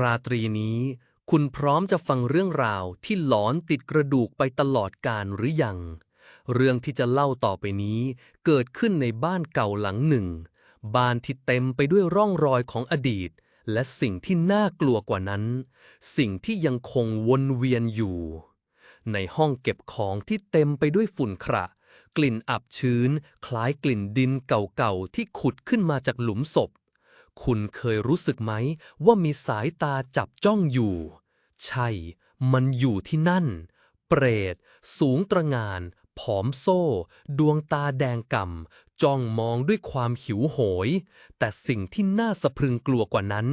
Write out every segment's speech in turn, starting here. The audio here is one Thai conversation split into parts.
ราตรีนี้ คุณพร้อมจะฟังเรื่องราวที่หลอนติดกระดูกไปตลอดกาลหรือยัง เรื่องที่จะเล่าต่อไปนี้ เกิดขึ้นในบ้านเก่าหลังหนึ่ง บ้านที่เต็มไปด้วยร่องรอยของอดีต และสิ่งที่น่ากลัวกว่านั้น สิ่งที่ยังคงวนเวียนอยู่ ในห้องเก็บของที่เต็มไปด้วยฝุ่นขระกลิ่นอับชื้น คล้ายกลิ่นดินเก่าๆที่ขุดขึ้นมาจากหลุมศพ คุณเคยรู้สึกไหม ว่ามีสายตาจับจ้องอยู่ ใช่ มันอยู่ที่นั่น เปรต สูงตระงาน ผอมโซ่ ดวงตาแดงก่ำจ้องมองด้วยความหิวโหย แต่สิ่งที่น่าสะพรึงกลัวกว่านั้น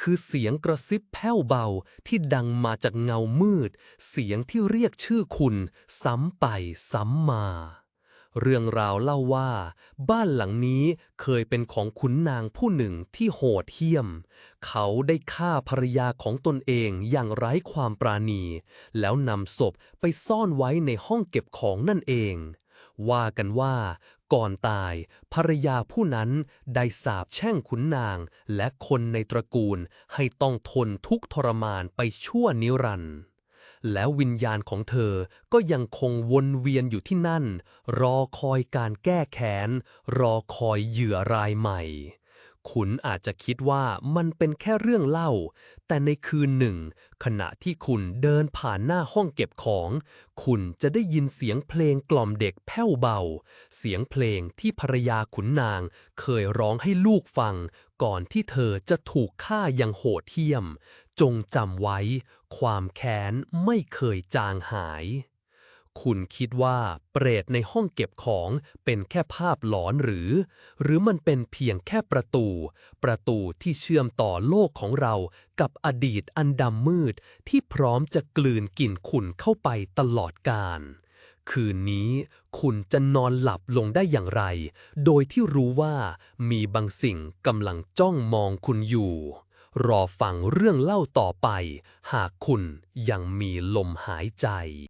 คือเสียงกระซิบแผ่วเบาที่ดังมาจากเงามืด เสียงที่เรียกชื่อคุณ ซ้ำไปซ้ำมา เรื่องราวเล่าว่า บ้านหลังนี้เคยเป็นของขุนนางผู้หนึ่งที่โหดเหี้ยม เขาได้ฆ่าภรรยาของตนเองอย่างไร้ความปราณี แล้วนำศพไปซ่อนไว้ในห้องเก็บของนั่นเอง ว่ากันว่า ก่อนตายภรรยาผู้นั้นได้สาปแช่งขุนนางและคนในตระกูลให้ต้องทนทุกทรมานไปชั่วนิรันดร์ แล้ววิญญาณของเธอก็ยังคงวนเวียนอยู่ที่นั่น รอคอยการแก้แค้น รอคอยเหยื่อรายใหม่ คุณอาจจะคิดว่ามันเป็นแค่เรื่องเล่า แต่ในคืนหนึ่ง ขณะที่คุณเดินผ่านหน้าห้องเก็บของ คุณจะได้ยินเสียงเพลงกล่อมเด็กแผ่วเบา เสียงเพลงที่ภรรยาขุนนาง เคยร้องให้ลูกฟัง ก่อนที่เธอจะถูกฆ่าอย่างโหดเหี้ยม จงจำไว้ ความแค้นไม่เคยจางหาย คุณคิดว่าเปรตในห้องเก็บของเป็นแค่ภาพหลอนหรือ หรือมันเป็นเพียงแค่ประตู ประตูที่เชื่อมต่อโลกของเรากับอดีตอันดำมืด ที่พร้อมจะกลืนกลิ่นขุ่นเข้าไปตลอดกาลคืนนี้คุณจะนอนหลับลงได้อย่างไร โดยที่รู้ว่ามีบางสิ่งกำลังจ้องมองคุณอยู่ รอฟังเรื่องเล่าต่อไป หากคุณยังมีลมหายใจ